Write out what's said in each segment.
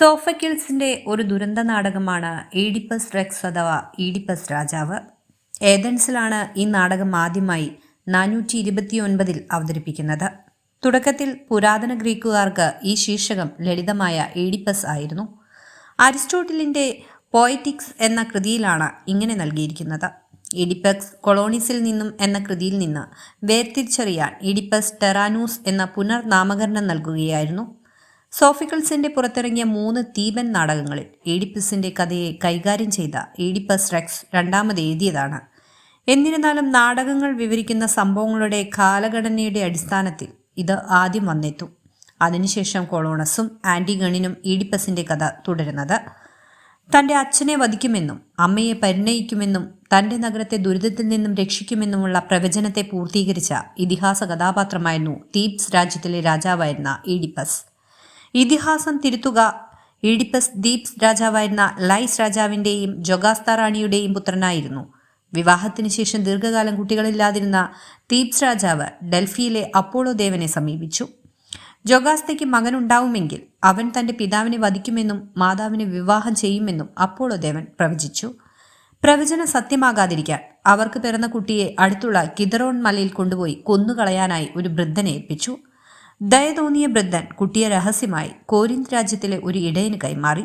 സോഫക്കിൾസിന്റെ ഒരു ദുരന്ത നാടകമാണ് ഈഡിപ്പസ് റെക്സ് അഥവാ ഈഡിപ്പസ് രാജാവ്. ഏതൻസിലാണ് ഈ നാടകം ആദ്യമായി നാനൂറ്റി ഇരുപത്തി ഒൻപതിൽ അവതരിപ്പിക്കുന്നത്. തുടക്കത്തിൽ പുരാതന ഗ്രീക്കുകാർക്ക് ഈ ശീർഷകം ലളിതമായ ഈഡിപ്പസ് ആയിരുന്നു. അരിസ്റ്റോട്ടിലിന്റെ പോയറ്റിക്സ് എന്ന കൃതിയിലാണ് ഇങ്ങനെ നൽകിയിരിക്കുന്നത്. ഇഡിപ്പക്സ് കൊളോണിസിൽ നിന്നും എന്ന കൃതിയിൽ നിന്ന് വേർതിരിച്ചറിയാൻ ഇഡിപ്പസ് ടെറാനൂസ് എന്ന പുനർനാമകരണം നൽകുകയായിരുന്നു. സോഫിക്കിൾസിന്റെ പുറത്തിറങ്ങിയ മൂന്ന് തീബൻ നാടകങ്ങളിൽ ഏഡിപ്പസിന്റെ കഥയെ കൈകാര്യം ചെയ്ത ഏഡിപ്പസ് റെക്സ് രണ്ടാമത് എഴുതിയതാണ്. എന്നിരുന്നാലും നാടകങ്ങൾ വിവരിക്കുന്ന സംഭവങ്ങളുടെ കാലഘടനയുടെ അടിസ്ഥാനത്തിൽ ഇത് ആദ്യം വന്നെത്തും. അതിനുശേഷം കൊളോണസും ആന്റിഗണിനും ഈഡിപ്പസിന്റെ കഥ തുടരുന്നത്. തന്റെ അച്ഛനെ വധിക്കുമെന്നും അമ്മയെ പരിണയിക്കുമെന്നും തന്റെ നഗരത്തെ ദുരിതത്തിൽ നിന്നും രക്ഷിക്കുമെന്നുമുള്ള പ്രവചനത്തെ പൂർത്തീകരിച്ച ഇതിഹാസ കഥാപാത്രമായിരുന്നു തീപ്സ് രാജ്യത്തിലെ രാജാവായിരുന്ന ഈഡിപ്പസ് ഇതിഹാസം തിരുത്തുക. ഈഡിപ്പസ് ദീപ്സ് രാജാവായിരുന്ന ലൈസ് രാജാവിന്റെയും ജൊഗാസ്ത റാണിയുടെയും പുത്രനായിരുന്നു. വിവാഹത്തിന് ശേഷം ദീർഘകാലം കുട്ടികളില്ലാതിരുന്ന തീപ്സ് രാജാവ് ഡൽഹിയിലെ അപ്പോളോ ദേവനെ സമീപിച്ചു. ജൊഗാസ്തയ്ക്ക് മകനുണ്ടാവുമെങ്കിൽ അവൻ തന്റെ പിതാവിനെ വധിക്കുമെന്നും മാതാവിനെ വിവാഹം ചെയ്യുമെന്നും അപ്പോളോ ദേവൻ പ്രവചിച്ചു. പ്രവചനം സത്യമാകാതിരിക്കാൻ അവർക്ക് പിറന്ന കുട്ടിയെ അടുത്തുള്ള കിതറോൺ മലയിൽ കൊണ്ടുപോയി കൊന്നുകളയാനായി ഒരു വൃദ്ധനെ ഏൽപ്പിച്ചു. ദയ തോന്നിയ വൃദ്ധൻ കുട്ടിയെ രഹസ്യമായി കോരിന്ത് രാജ്യത്തിലെ ഒരു ഇടയന് കൈമാറി.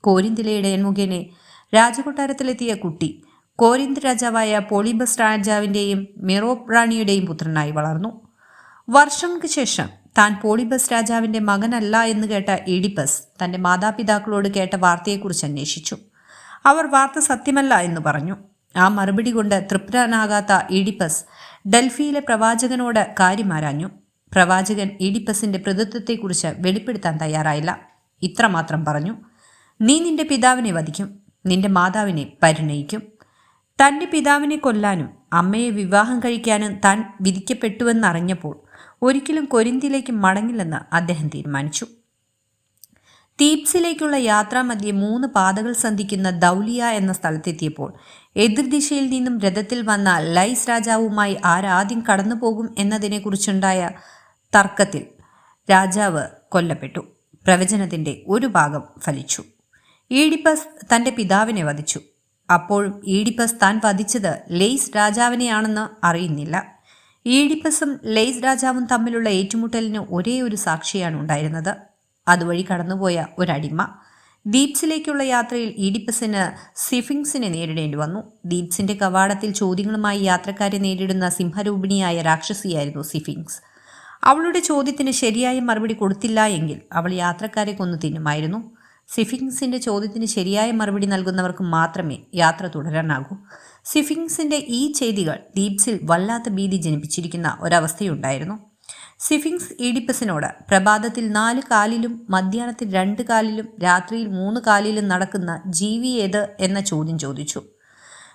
കോരിന്തിലെ ഇടയൻ മുഖേനെ രാജകൊട്ടാരത്തിലെത്തിയ കുട്ടി കോരിന്ത് രാജാവായ പോളിബസ് രാജാവിന്റെയും മിറോപ് റാണിയുടെയും പുത്രനായി വളർന്നു. വർഷങ്ങൾക്ക് ശേഷം താൻ പോളിബസ് രാജാവിന്റെ മകനല്ല എന്ന് കേട്ട ഈഡിപ്പസ് തന്റെ മാതാപിതാക്കളോട് കേട്ട വാർത്തയെക്കുറിച്ച് അന്വേഷിച്ചു. അവർ വാർത്ത സത്യമല്ല എന്ന് പറഞ്ഞു. ആ മറുപടി കൊണ്ട് തൃപ്തനാകാത്ത ഇഡിപ്പസ് ഡൽഹിയിലെ പ്രവാചകനോട് കാര്യമാരാഞ്ഞു. പ്രവാചകൻ ഈഡിപ്പസിന്റെ പ്രതിത്വത്തെക്കുറിച്ച് വെളിപ്പെടുത്താൻ തയ്യാറായില്ല. ഇത്രമാത്രം പറഞ്ഞു. നീ നിന്റെ പിതാവിനെ വധിക്കും. നിന്റെ മാതാവിനെ പരിണയിക്കും. തന്റെ പിതാവിനെ കൊല്ലാനും അമ്മയെ വിവാഹം കഴിക്കാനും താൻ വിധിക്കപ്പെട്ടുവെന്നറിഞ്ഞപ്പോൾ ഒരിക്കലും കൊരിന്തിയിലേക്ക് മടങ്ങില്ലെന്ന് അദ്ദേഹം തീരുമാനിച്ചു. തീപ്സിലേക്കുള്ള യാത്രാമധ്യേ മൂന്ന് പാതകൾ സന്ധിക്കുന്ന ദൗലിയ എന്ന സ്ഥലത്തെത്തിയപ്പോൾ എതിർദിശയിൽ നിന്നും രഥത്തിൽ വന്ന ലൈസ് രാജാവുമായി ആരാദ്യം കടന്നുപോകും എന്നതിനെക്കുറിച്ചുണ്ടായ തർക്കത്തിൽ രാജാവ് കൊല്ലപ്പെട്ടു. പ്രവചനത്തിന്റെ ഒരു ഭാഗം ഫലിച്ചു. ഈഡിപ്പസ് തന്റെ പിതാവിനെ വധിച്ചു. അപ്പോഴും ഈഡിപ്പസ് താൻ വധിച്ചത് ലെയ്സ് രാജാവിനെയാണെന്ന് അറിയുന്നില്ല. ഈഡിപ്പസും ലെയ്സ് രാജാവും തമ്മിലുള്ള ഏറ്റുമുട്ടലിന് ഒരേ ഒരു സാക്ഷിയാണ് ഉണ്ടായിരുന്നത്. അതുവഴി കടന്നുപോയ ഒരടിമ. ദീപ്സിലേക്കുള്ള യാത്രയിൽ ഈഡിപ്പസിന് സിഫിങ്സിനെ നേരിടേണ്ടി വന്നു. ദീപ്സിന്റെ കവാടത്തിൽ ചോദ്യങ്ങളുമായി യാത്രക്കാരെ നേരിടുന്ന സിംഹരൂപിണിയായ രാക്ഷസിയായിരുന്നു സിഫിങ്സ്. അവളുടെ ചോദ്യത്തിന് ശരിയായ മറുപടി കൊടുത്തില്ല എങ്കിൽ അവൾ യാത്രക്കാരെ കൊന്നു തിന്നുമായിരുന്നു. സിഫിങ്സിന്റെ ചോദ്യത്തിന് ശരിയായ മറുപടി നൽകുന്നവർക്ക് മാത്രമേ യാത്ര തുടരാനാകൂ. സിഫിങ്സിന്റെ ഈ ചെയ്തികൾ ദീപ്സിൽ വല്ലാത്ത ഭീതി ജനിപ്പിച്ചിരിക്കുന്ന ഒരവസ്ഥയുണ്ടായിരുന്നു. സിഫിങ്സ് ഈഡിപ്പസിനോട് പ്രഭാതത്തിൽ നാല് കാലിലും മധ്യാഹ്നത്തിൽ രണ്ട് കാലിലും രാത്രിയിൽ മൂന്ന് കാലിലും നടക്കുന്ന ജീവി ഏത്? എന്ന ചോദ്യം ചോദിച്ചു.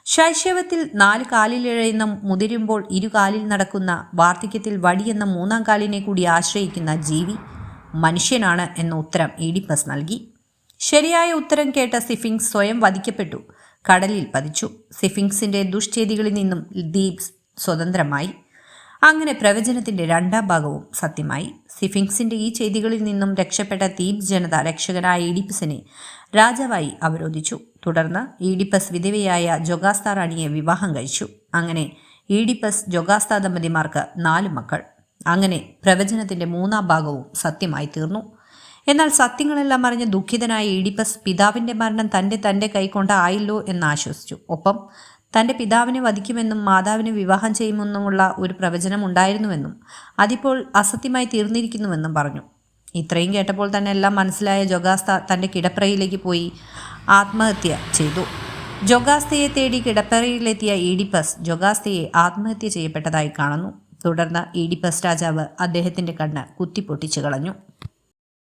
ശൈശവത്തിൽ നാല് കാലിലിഴയുന്ന മുതിരുമ്പോൾ ഇരുകാലിൽ നടക്കുന്ന വാർദ്ധക്യത്തിൽ വടിയെന്ന മൂന്നാം കാലിനെ കൂടി ആശ്രയിക്കുന്ന ജീവി മനുഷ്യനാണ് എന്ന ഉത്തരം ഈഡിപ്പസ് നൽകി. ശരിയായ ഉത്തരം കേട്ട സിഫിങ്സ് സ്വയം വധിക്കപ്പെട്ടു. കടലിൽ പതിച്ചു. സിഫിങ്സിന്റെ ദുഷ്ചേതികളിൽ നിന്നും ദീപ്സ് സ്വതന്ത്രമായി. അങ്ങനെ പ്രവചനത്തിന്റെ രണ്ടാം ഭാഗവും സത്യമായി. സിഫിങ്സിന്റെ ഈ ചെയ്തികളിൽ നിന്നും രക്ഷപ്പെട്ട തീപ് ജനത രക്ഷകനായ ഇഡിപ്പസിനെ രാജാവായി അവരോധിച്ചു. തുടർന്ന് ഈഡിപ്പസ് വിധവയായ ജൊഗാസ്ത റാണിയെ വിവാഹം കഴിച്ചു. അങ്ങനെ ഈഡിപ്പസ് ജൊഗാസ്ത ദമ്പതിമാർക്ക് നാല് മക്കൾ. അങ്ങനെ പ്രവചനത്തിന്റെ മൂന്നാം ഭാഗവും സത്യമായി തീർന്നു. എന്നാൽ സത്യങ്ങളെല്ലാം അറിഞ്ഞ് ദുഃഖിതനായ ഈഡിപ്പസ് പിതാവിന്റെ മരണം തന്റെ കൈകൊണ്ട് ആയില്ലോ എന്ന് ആശ്വസിച്ചു. ഒപ്പം തന്റെ പിതാവിനെ വധിക്കുമെന്നും മാതാവിനെ വിവാഹം ചെയ്യുമെന്നുമുള്ള ഒരു പ്രവചനം ഉണ്ടായിരുന്നുവെന്നും അതിപ്പോൾ അസത്യമായി തീർന്നിരിക്കുന്നുവെന്നും പറഞ്ഞു. ഇത്രയും കേട്ടപ്പോൾ തന്നെ എല്ലാം മനസ്സിലായ ജൊഗാസ്ത തന്റെ കിടപ്രയിലേക്ക് പോയി. ആത്മഹത്യ ചെയ്തു. ജൊഗാസ്തയെ തേടി കിടപ്പറയിലെത്തിയ ഈഡിപ്പസ് ജൊഗാസ്തയെ ആത്മഹത്യ ചെയ്യപ്പെട്ടതായി കാണുന്നു. തുടർന്ന് ഈഡിപ്പസ് രാജാവ് അദ്ദേഹത്തിന്റെ കണ്ണ് കുത്തിപ്പൊട്ടിച്ചു കളഞ്ഞു.